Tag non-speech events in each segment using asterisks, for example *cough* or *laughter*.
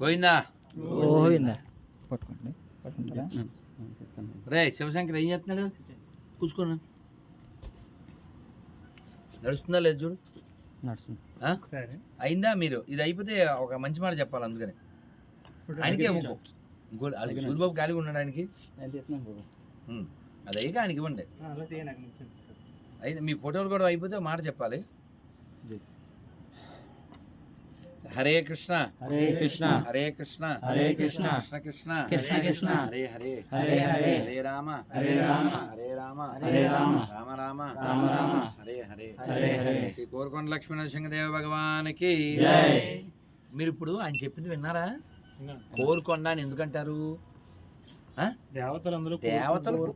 పోయిందా పోయిందా పట్టుకోండి. పట్టుకుంటారా? రే శివశంకర్ ఏం చేస్తున్నాడు? కూర్చుకున్నా నడుస్తుందా లేదు చూడు. నడుస్తుంది? అయిందా మీరు? ఇది అయిపోతే ఒక మంచి మాట చెప్పాలి అందుకని. ఆయనకే సూర్యబాబు ఖాళీగా ఉన్నాడు ఆయనకి. అది అయ్యాక ఆయనకి ఇవ్వండి. అయితే మీ ఫోటోలు కూడా అయిపోతే మాట చెప్పాలి జై. హరే కృష్ణ. హరే కృష్ణ. హరే కృష్ణ. హరే కృష్ణ. కృష్ణ కృష్ణ. కృష్ణ కృష్ణ. హరే హరే. హరే హరే. హరే రామ. హరే రామ. హరే రామ. హరే రామ. రామ రామ. రామ రామ. హరే హరే. హరే హరే. శ్రీ కోరుకొండ లక్ష్మణ సింహదేవ భగవానికి. జై. మీరు ఇప్పుడు ఆయన చెప్పింది విన్నారా? కోరుకొండ అని ఎందుకంటారు? ఆ? దేవతలందరూ దేవతలు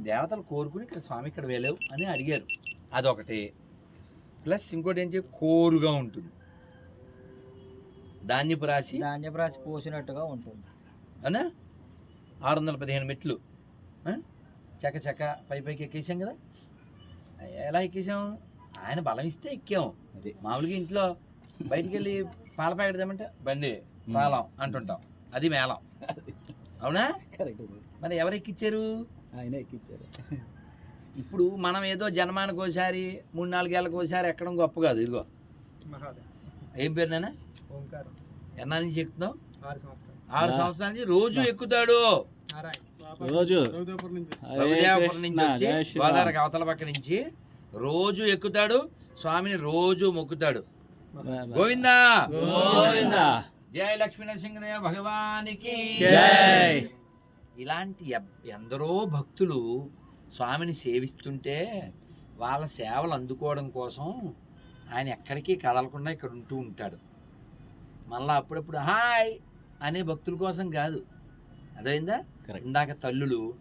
దేవతలు కోరుకుని ఇక్కడ స్వామి ఇక్కడ వేలేవు అని అడిగారు. అదొకటి. ప్లస్ ఇంకోటి ఏంటి? కోరుగా ఉంటుంది. ధాన్యపు రాశి ధాన్యపు రాసి పోసినట్టుగా ఉంటుంది. అవునా? ఆరు వందల పదిహేను మెట్లు. ఆ? చక చక పై పైకి ఎక్కేసాం కదా? ఎలా ఎక్కేసాం? ఆయన బలం ఇస్తే ఎక్కాం. అది. మామూలుగా ఇంట్లో బయటికి వెళ్ళి పాల ప్యాకెట్ తెమ్మంటే బండి పాలం అంటుంటాం. అది మేళం. అవునా? కరెక్ట్ మరి ఎవరు ఎక్కిచ్చారు? ఆయన ఎక్కించారు ఇప్పుడు మనం ఏదో జన్మానికి ఒకసారి మూడు నాలుగేళ్ళకి ఒకసారి ఎక్కడం గొప్ప కాదు ఇదిగో. ఏం పేరు నాన్న? ఓంకారం. ఎన్నా నుంచి ఎక్కుతాం ఆరు సంవత్సరాలు. ఆరు సంవత్సరాల నుంచి రోజు ఎక్కుతాడు. నారాయణ. రోజు. రఘుదేవపురం నుంచి. రఘుదేవపురం నుంచి వచ్చి గోదావరికి అవతల పక్క నుంచి రోజు ఎక్కుతాడు స్వామిని రోజు మొక్కుతాడు. గోవిందా? గోవిందా. జయ లక్ష్మీ నరసింహదేవ భగవానికి. జై. ఇలాంటి ఎందరో భక్తులు స్వామిని సేవిస్తుంటే వాళ్ళ సేవలు అందుకోవడం కోసం ఆయన ఎక్కడికి కదలకుండా ఇక్కడ ఉంటూ ఉంటాడు. మళ్ళా అప్పుడప్పుడు హాయ్ అనే భక్తుల కోసం కాదు. అదైందా. ఇందాక తల్లులు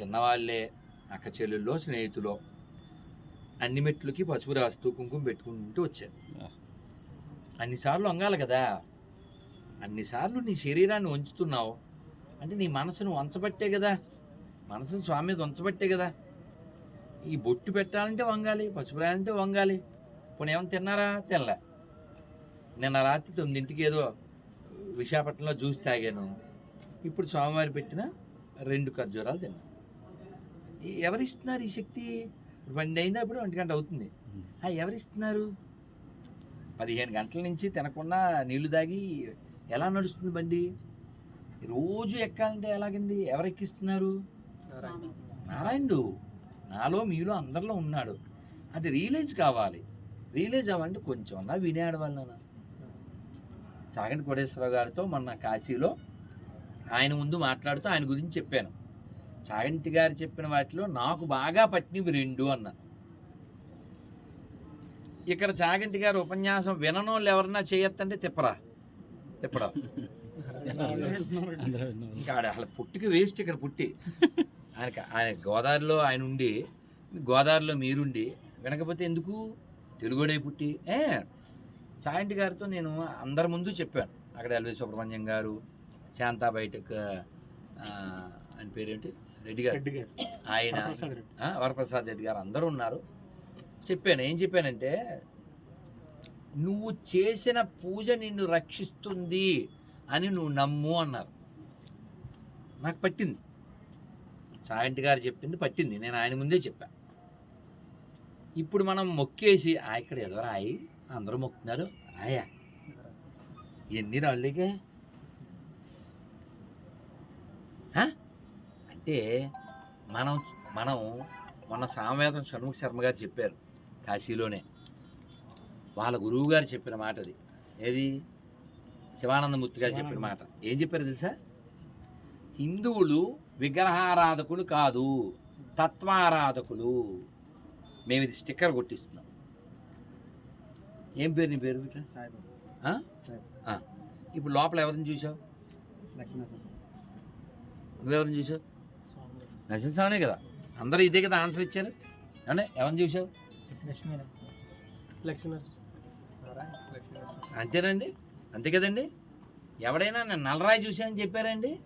చిన్నవాళ్ళే అక్క చెల్లెల్లో స్నేహితులో అన్ని మెట్లకి పసుపు రాస్తూ కుంకుమ పెట్టుకుంటూ వచ్చారు. అన్నిసార్లు వంగాలి కదా. అన్నిసార్లు నీ శరీరాన్ని వంచుతున్నావు. అంటే నీ మనసును వంచబట్టే కదా. మనసును స్వామి మీద వంచబట్టే కదా. ఈ బొట్టు పెట్టాలంటే వంగాలి పసుపు రాయాలంటే వంగాలి. పోనీ ఏమైనా తిన్నారా? తినలే. నిన్న రాత్రి తొమ్మిదింటికి ఏదో విశాఖపట్నంలో జ్యూస్ తాగాను. ఇప్పుడు స్వామివారి పెట్టిన రెండు ఖర్జూరాలు తిన్నా. ఈ- ఎవరిస్తున్నారు ఈ శక్తి? బండి అయిందా ఇప్పుడు ఒంటి గంట అవుతుంది. ఆ, ఎవరిస్తున్నారు? పదిహేను గంటల నుంచి తినకుండా నీళ్ళు తాగి ఎలా నడుస్తుంది బండి? రోజు ఎక్కాలంటే ఎలాగండి? ఎవరు ఎక్కిస్తున్నారు నారాయణ నారాయణుడు. నాలో మీలో అందరిలో ఉన్నాడు. అది రియలైజ్ కావాలి. రియలైజ్ అవ్వాలంటే కొంచెం అన్నా వినేవాళ్ళు నాన్న. చాగంటి కోటేశ్వరరావు గారితో మొన్న కాశీలో ఆయన ముందు మాట్లాడుతూ ఆయన గురించి చెప్పాను. చాగంటి గారు చెప్పిన వాటిలో నాకు బాగా పట్టినవి రెండు అన్న. ఇక్కడ చాగంటి గారు ఉపన్యాసం విననోళ్ళు ఎవరన్నా చేయొద్దంటే తిప్పరా. తిప్పరా. ఇంకా అసలు పుట్టికి వేస్ట్ ఇక్కడ పుట్టి. ఆయనకి ఆయన గోదావరిలో ఆయన ఉండి గోదావరిలో మీరుండి వినకపోతే ఎందుకు? తెలుగుడే పుట్టి. ఏ చాయంటి గారితో నేను అందరి ముందు చెప్పాను. అక్కడ ఎల్వి సుబ్రహ్మణ్యం గారు శాంతా బయటకు ఆయన పేరేంటి? రెడ్డి గారు. రెడ్డి గారు. ఆయన వరప్రసాద్ రెడ్డి. గారు అందరూ ఉన్నారు. చెప్పాను ఏం చెప్పానంటే నువ్వు చేసిన పూజ నిన్ను రక్షిస్తుంది అని నువ్వు నమ్ము అన్నారు. నాకు పట్టింది. సాయంటి గారు చెప్పింది పట్టింది. నేను ఆయన ముందే చెప్పా. ఇప్పుడు మనం మొక్కేసి ఆ ఇక్కడ ఏదో రాయి అందరూ మొక్కుతున్నారు. రాయా. ఎన్ని రాళ్ళకే? అంటే మనం మనం మొన్న సామవేదం షణ్ముఖ శర్మ గారు చెప్పారు కాశీలోనే. వాళ్ళ గురువు గారు చెప్పిన మాట అది. ఏది? శివానందమూర్తి గారు చెప్పిన మాట. ఏం చెప్పారు తెలుసా? హిందువులు విగ్రహారాధకులు కాదు తత్వారాధకులు. మేము ఇది స్టిక్కర్ కొట్టిస్తున్నాం. ఏం పేరు నీ పేరు? ఇట్లా సాయిబాబా. ఇప్పుడు లోపల ఎవరిని చూసావు? నువ్వెవరిని చూసావు? నరసింహస్వామినే కదా. అందరూ ఇదే కదా ఆన్సర్ ఇచ్చారు. అంటే ఎవరిని చూసావు? అంతేనండి? అంతే కదండి? ఎవడైనా నేను నల్లరాయి చూశానని చెప్పారండి?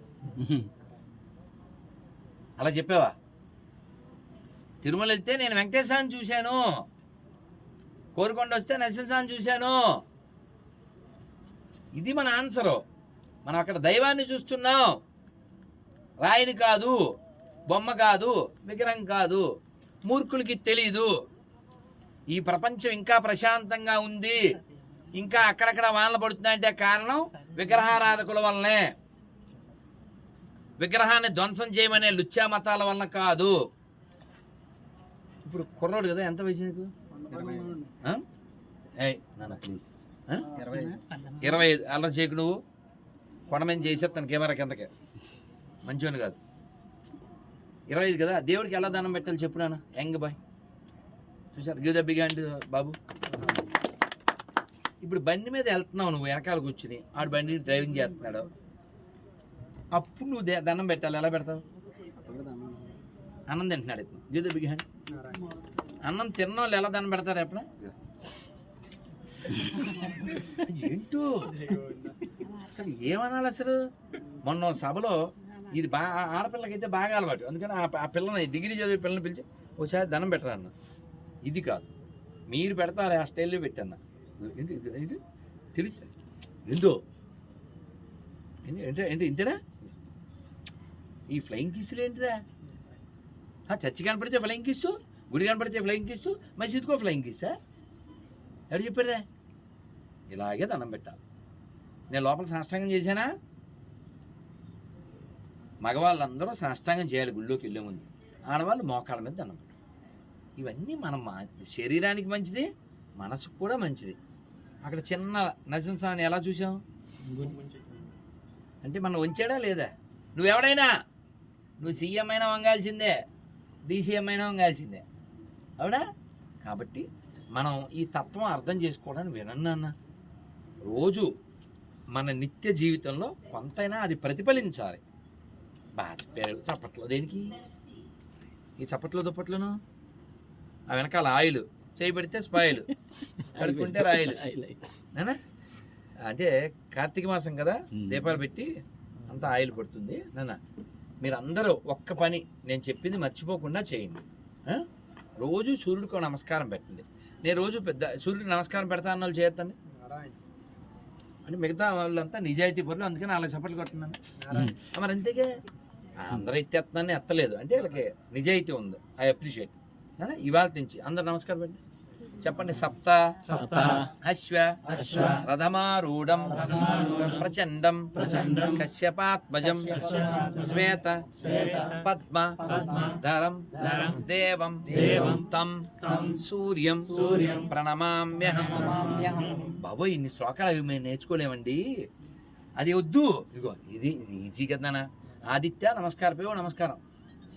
అలా చెప్పావా? తిరుమల వెళ్తే నేను వెంకటేశ్వరాన్ని చూశాను. కోరుకొండ వస్తే నరసింహస్వామిని చూశాను. ఇది మన ఆన్సరు. మనం అక్కడ దైవాన్ని చూస్తున్నాం. రాయిని కాదు బొమ్మ కాదు విగ్రహం కాదు మూర్ఖులకి తెలీదు. ఈ ప్రపంచం ఇంకా ప్రశాంతంగా ఉంది. ఇంకా అక్కడక్కడ వానలు పడుతున్నాయంటే కారణం విగ్రహారాధకుల వల్లనే. విగ్రహాన్ని ధ్వంసం చేయమనే లుచ్చా మతాల వలన కాదు. ఇప్పుడు కుర్రోడు కదా ఎంత వయసు నీకు? నాన్న ప్లీజ్ ఇరవై ఐదు. అల్లరి చేయకు నువ్వు. కొండమని చేసేస్తాను కెమెరా కిందకి. మంచివాని కాదు. ఇరవై ఐదు కదా? దేవుడికి ఎలా దానం పెట్టాలి చెప్పు నాన్న. Young boy. చూసారు? గివ్ ద బిగ్ హ్యాండ్ బాబు. ఇప్పుడు బండి మీద వెళ్తున్నావు నువ్వు వెనకాల కూర్చుని ఆడు బండి డ్రైవింగ్ చేస్తున్నాడు. అప్పుడు నువ్వు దండం పెట్టాలి. ఎలా పెడతావు? అన్నం తింటున్నాడు ఇతను. Give the big hand. అన్నం తిన్న వాళ్ళు ఎలా దండం పెడతారు ఎప్పుడు ఏంటో? అసలు ఏమనాలి అసలు? మొన్న సభలో ఇది బాగా ఆడపిల్లకైతే బాగా అలవాటు. అందుకని ఆ పిల్లని డిగ్రీ చదివే పిల్లని పిలిచి ఒకసారి దనం పెట్టరన్న ఇది కాదు. మీరు పెడతారు ఆ స్టైల్లో పెట్టన్న. ఏంటి ఇది- తెలుసు ఎందో అంటే ఏంటి ఇంతేనా? ఈ ఫ్లయింగ్ కిస్సులు ఏంటిరా? చచ్చి కనపడితే ఫ్లయింగ్ కిస్సు? గుడి కనపడితే ఫ్లయింగ్ కిస్ మసీదుకో ఫ్లయింగ్ కిస్సా ఎవరు చెప్పారా ఇలాగే దండం పెట్టాలి నేను లోపల సాష్టాంగం చేశానా? మగవాళ్ళందరూ సాష్టాంగం చేయాలి గుళ్ళోకి వెళ్ళే ముందు. ఆడవాళ్ళు మోకాళ్ళ మీద దండం పెట్టాలి ఇవన్నీ మన శరీరానికి మంచిది మనసుకు కూడా మంచిది. అక్కడ చిన్న నరసింహస్వామిని ఎలా చూసాం అంటే మనం వంచాడా లేదా? నువ్వెవడైనా? నువ్వు సీఎం అయినా వంగాల్సిందే డీసీఎం అయినా వంగాల్సిందే. అవునా? కాబట్టి మనం ఈ తత్వం అర్థం చేసుకోవడానికి వినండి అన్న రోజు మన నిత్య జీవితంలో కొంతైనా అది ప్రతిఫలించాలి. బాగా పేరు చప్పట్లో దేనికి? ఈ చప్పట్లో దుప్పట్లను? ఆ వెనకాల ఆయిల్ చేయబడితే స్పాయిల్ *laughs* కడుక్కుంటే రాయిలు. అంటే కార్తీక మాసం కదా దీపాలు పెట్టి అంతా ఆయిల్ పడుతుంది. నాన్న మీరు అందరూ ఒక్క పని నేను చెప్పింది మర్చిపోకుండా చేయండి? రోజు సూర్యుడికి నమస్కారం పెట్టండి. నేను రోజు పెద్ద సూర్యుడికి నమస్కారం పెడతా అన్న వాళ్ళు చేయొద్దండి? అంటే మిగతా వాళ్ళంతా నిజాయితీ పనులు అందుకని అలా చప్పట్లు కొట్టున్నాను మరి అంతేగా? అందరూ ఎత్తేస్తున్నాను ఎత్తలేదు. అంటే వీళ్ళకి నిజాయితీ ఉంది. I appreciate. ఇవాళ నుంచి అందరు నమస్కారం పెట్టండి. చెప్పండి సప్త సప్త అశ్వ అశ్వ రథమారూఢం ప్రచండం ప్రచండం కశ్యపాత్మజం శ్వేత పద్మ ధరం దేవం దేవం తం తం సూర్యం సూర్యం ప్రణమామ్యహం. బాబోయ్ ఇన్ని శ్లోకాలు అవి మేము నేర్చుకోలేమండి. అది వద్దు. ఇదిగో ఇది ఈజీ కదా ఆదిత్య నమస్కారం పేవు నమస్కారం.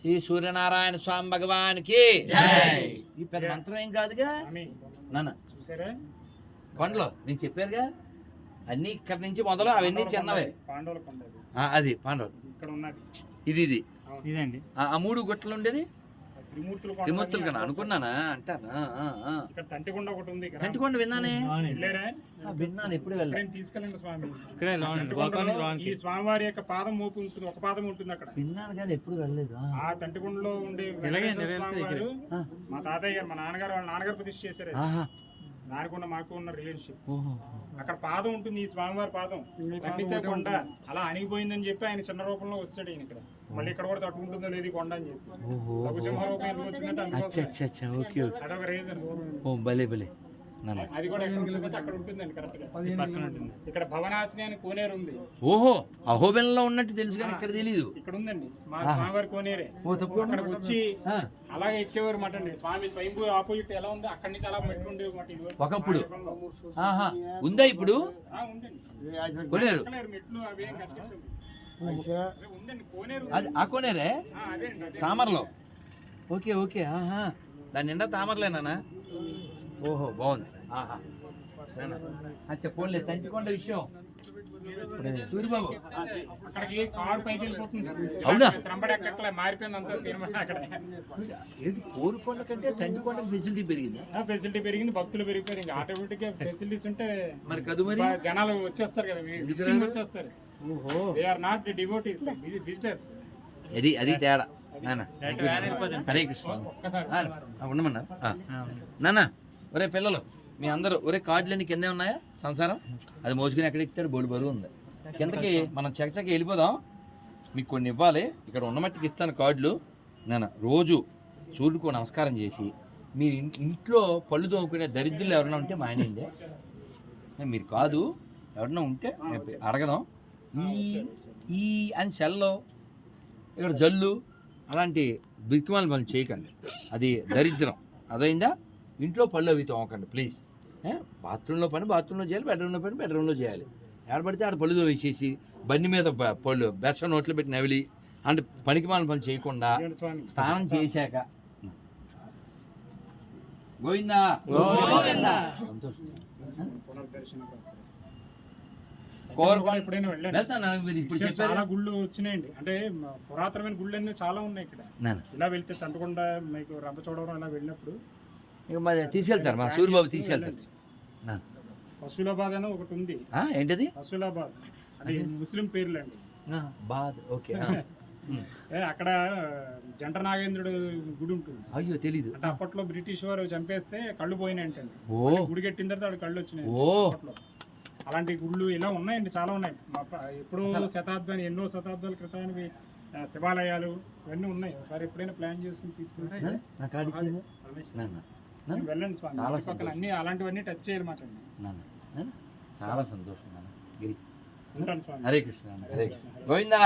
శ్రీ సూర్యనారాయణ స్వామి భగవానికి. జై. ఈ పెద్ద మంత్రం ఏం కాదుగా? నాన్న. చూసారా? కొండలో. నేను చెప్పారుగా అన్నీ ఇక్కడ నుంచి మొదలు అవన్నీ చిన్నవే. అది. ఆ, అది పాండవులు. ఇక్కడ ఉన్నది ఇది. ఇది ఇదండి ఆ మూడు గుట్టలు ఉండేది? కన్నా అనుకున్నానా? అంటాను తంటికొండ ఒకటి ఉంది కంటికొండ విన్నానే? విన్నాను. ఎప్పుడు తీసుకెళ్ళండి స్వామి. ఇక్కడే తంటికొండలో ఈ స్వామివారి యొక్క పాదం మోపు ఉంటుంది ఒక పాదం ఉంటుంది అక్కడ. విన్నాను కానీ ఎప్పుడు వెళ్ళలేదు ఆ. తంటికొండలో ఉండే ఇలాగే వెంకటేశ్వర స్వామి నెరవేరుతుంది వారు ఆ. మా తాతయ్య గారు మా నాన్నగారు వాళ్ళ నాన్నగారు ప్రతిష్ఠ చేశారు. దానికి ఉన్న మాకు ఉన్న రిలేషన్షిప్ అక్కడ పాదం ఉంటుంది ఈ స్వామివారి పాదం. ఖండితే కొండ అలా అణిగిపోయిందని చెప్పి ఆయన చిన్న రూపంలో వస్తాడు ఈయన ఇక్కడ. మళ్ళీ ఇక్కడ కూడా తట్టుకుంటుందో లేదు ఈ కొండ అని చెప్పి. ఓహో. లఘుసింహ రూపం ఎందుకు వచ్చిందంటే అచ్చా అందుకోసం అచ్చా అచ్చా. Okay okay. అదొక రీజన్ ఓ భలే అది కూడా ఎక్కడ ఉంటుందంటే అక్కడ ఉంటుందండి కరెక్ట్గా. పక్కన ఉంటుంది. ఇక్కడ భవనాశిని అని కోనేరు ఉంది. ఓహో అహోబెల్లో ఉన్నట్టు తెలుసు కానీ ఇక్కడ తెలీదు. ఇక్కడ ఉందండి. మా. స్వామివారి కోనేరే. అక్కడికి వచ్చి అలాగే ఎక్కేవారు మాట అండి. స్వామి స్వయంభూ ఆపోజిట్ ఎలా ఉంది అక్కడి నుంచి అలా మెట్లు ఉండేవి మాట. ఒకప్పుడు. ఉందా ఇప్పుడు? ఆ, ఉందండి. కొనేరు. మెట్లు అవి. అదే ఆ కొనేరే. తామరలో. ఓకే ఓకే ఆహా. దాని నిండా తామరలేనా ఓహో బాగుంది. ఆహా. పోన్లే తంటికొండ విషయం. సూరిబాబు. అక్కడికి కారు పైకి వెళ్ళిపోతుంది. అవునా? త్రంబడి ఎక్కట్లే మారిపోయింది అంతా సినిమా అక్కడ. ఏంటి కోరుకొండ కంటే తంటికొండ ఫెసిలిటీ పెరిగిందా? ఫెసిలిటీ పెరిగింది భక్తులు పెరిగిపోయారు. ఇంకా ఆటోమేటిక్గా ఫెసిలిటీస్ ఉంటే మరి కదు మరి జనాలు వచ్చేస్తారు కదా? వచ్చేస్తారు. They are not devotees visitors అది అది తేడా. నాన్న. హరే కృష్ణ. ఉండమన్నా. నాన్న ఒరే పిల్లలు మీ అందరూ ఒరే కార్డులన్నీ కిందే ఉన్నాయా? సంసారం? అది మోసుకుని ఎక్కడ ఎక్కుతాడు బోలు బరువు ఉంది. కిందకి మనం చకచక వెళ్ళిపోదాం. మీకు కొన్ని ఇవ్వాలి. ఇక్కడ ఉన్న మట్టికి ఇస్తాను కార్డులు. నేను రోజు సూర్యుడికి నమస్కారం చేసి మీ ఇన్- ఇంట్లో పళ్ళు తోముకునే దరిద్రులు ఎవరైనా ఉంటే మానేయండి మీరు కాదు. ఎవరైనా ఉంటే అడగదాం. ఈ ఈ అని సెల్లో ఇక్కడ జల్లు అలాంటి బిక్కిమాల పనులు చేయకండి. అది దరిద్రం. అదైందా? ఇంట్లో పళ్ళు అవి తోమకండి ప్లీజ్. బాత్రూంలో పని బాత్రూంలో చేయాలి బెడ్రూమ్లో పని బెడ్రూమ్లో చేయాలి. ఆడ పడితే ఆడ పళ్ళు వేసేసి బండి మీద పళ్ళు బెస్స నోట్లో పెట్టి నవిలి అంటే పనికిమాల పని చేయకుండా స్నానం చేశాక. గోవిందా! గోవిందా. సంతోషం పునర్దర్శనం కోరుకోండి. ఎప్పుడైనా వెళ్ళండి వెళ్తాను నాకు మీరు ఇప్పుడు ఇక్కడ చాలా చెప్పారు గుళ్ళు వచ్చినాయండి. అంటే పురాతనమైన గుళ్ళు అన్ని చాలా ఉన్నాయి ఇక్కడ. ఇలా వెళ్తే తంటకుండా మీకు రంపచోడవరం ఇలా వెళ్ళినప్పుడు మరి తీసుకెళ్తారు మా సూర్యబాబు తీసుకెళ్తారు. పశులాబాద్ అని ఒకటి ఉంది. ఏంటది? పశులాబాద్ అది. ముస్లిం పేర్లండి. బాద్ ఓకే *laughs* అక్కడ జంట నాగేంద్రుడు గుడి ఉంటుంది. అయ్యో తెలీదు. అంటే అప్పట్లో బ్రిటిష్ వారు చంపేస్తే కళ్ళు పోయినాయంటండి. ఓ. గుడి కట్టిన తర్వాత కళ్ళు వచ్చినాయి. అలాంటి గుళ్ళు ఇలా ఉన్నాయండి చాలా ఉన్నాయి. మా ఎప్పుడో శతాబ్దాన్ని ఎన్నో శతాబ్దాల క్రితానివి ఆ, శివాలయాలు ఇవన్నీ ఉన్నాయి. ఒకసారి ఎప్పుడైనా ప్లాన్ చేసుకుని తీసుకుంటే వెళ్ళండి స్వామి. పక్కన. అన్ని అలాంటివన్నీ టచ్ చేయమాట అండి. నాన్న? నాన్న, చాలా సంతోషం నాన్న. గిరి. హరే కృష్ణ హరే కృష్ణ. గోవిందా!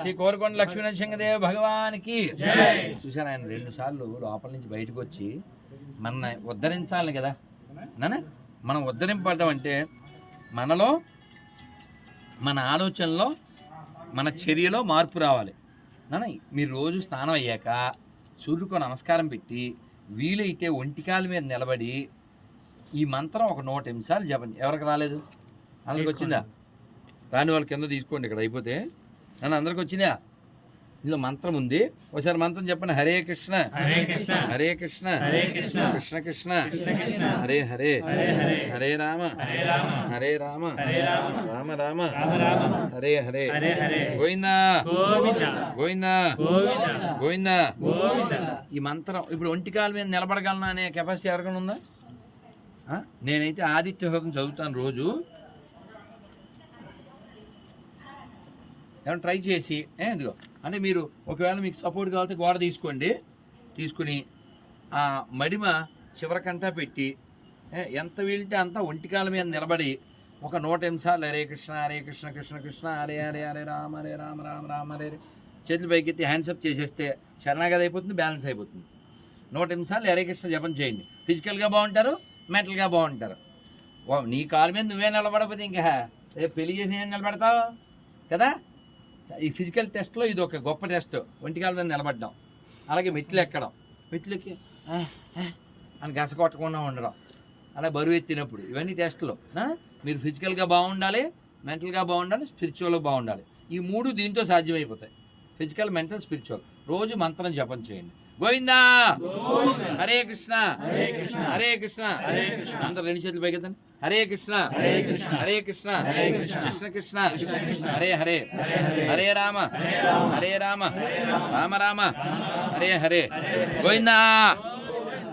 శ్రీ కోరుకొండ లక్ష్మీనరసింహదేవ భగవానికి. చూశాను ఆయన రెండు సార్లు లోపల నుంచి బయటకు వచ్చి మన ఉద్ధరించాలి కదా? నాన్న? మనం ఉద్ధరింపడం అంటే మనలో మన ఆలోచనలో మన చర్యలో మార్పు రావాలి. నాన్న మీరు రోజు స్నానం అయ్యాక సూర్యుడికి నమస్కారం పెట్టి వీలైతే ఒంటికాల మీద నిలబడి ఈ మంత్రం ఒక నూట నిమిషాలు జపం ఎవరికి రాలేదు? అందరికి వచ్చిందా? రాని వాళ్ళు కింద తీసుకోండి ఇక్కడ అయిపోతే. నన్ను అందరికి వచ్చిందా? ఇందులో మంత్రం ఉంది. ఒకసారి మంత్రం చెప్పండి. హరే కృష్ణ. హరే కృష్ణ. హరే కృష్ణ. కృష్ణ. కృష్ణ హరే హరే. హరే రామ. హరే రామ. రామ. రామ. హరే హరే. గోవిందా. గోవింద. గోవిందా. ఈ మంత్రం ఇప్పుడు ఒంటికాల మీద నిలబడగలను అనే కెపాసిటీ ఎవరికైనా ఉందా? ఆ? నేనైతే ఆదిత్య హృదయం చదువుతాను రోజు. ఏమైనా ట్రై చేసి ఎందుకో అంటే మీరు ఒకవేళ మీకు సపోర్ట్ కావాలంటే గోడ తీసుకోండి. తీసుకుని ఆ మడిమ చివరకంటా పెట్టి ఎంత వీలితే అంత ఒంటికాల మీద నిలబడి ఒక నూట నిమిషాలు హరే కృష్ణ హరే కృష్ణ కృష్ణ కృష్ణ హరే హరే హరే రామ హరే రామ రామ రామ హరే చేతులు పైకెత్తి హ్యాండ్సప్ చేసేస్తే శరణాగతి అయిపోతుంది బ్యాలెన్స్ అయిపోతుంది. నూట నిమిషాలు హరే కృష్ణ జపం చేయండి. ఫిజికల్గా బాగుంటారు మెంటల్గా బాగుంటారు. నీ కాలు మీద నువ్వే నిలబడకపోతే ఇంకా రేపు పెళ్ళి చేసి ఏం నిలబడతావు? కదా? ఈ ఫిజికల్ టెస్ట్లో ఇది ఒక గొప్ప టెస్ట్. ఒంటికాల మీద నిలబడ్డం. అలాగే మెట్లు ఎక్కడం. మెట్లకి అని గస కొట్టకుండా ఉండడం. అలా బరువు ఎత్తినప్పుడు ఇవన్నీ టెస్టులు. మీరు ఫిజికల్గా బాగుండాలి మెంటల్గా బాగుండాలి స్పిరిచువల్గా బాగుండాలి. ఈ మూడు దీంతో సాధ్యమైపోతాయి. Physical mental spiritual. రోజు మంత్రం జపం చేయండి. గోవిందా! హరే కృష్ణ! హరే కృష్ణ. హరే కృష్ణ! హరే కృష్ణ. అందరు రెండు చేతులు పైకెత్తండి. హరే కృష్ణ! హరే కృష్ణ. హరే కృష్ణ! హరే కృష్ణ. కృష్ణ. హరే హరే! హరే హరే. హరే రామ! హరే రామ. హరే రామ! రామ. హరే హరే. గోవిందా!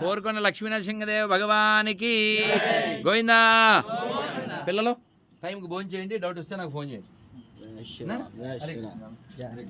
కోరుకున్న లక్ష్మీనరసింహదేవ భగవానికి గోవిందా! పిల్లలు టైంకి ఫోన్ చేయండి. డౌట్ వస్తే నాకు ఫోన్ చేయండి. హరే.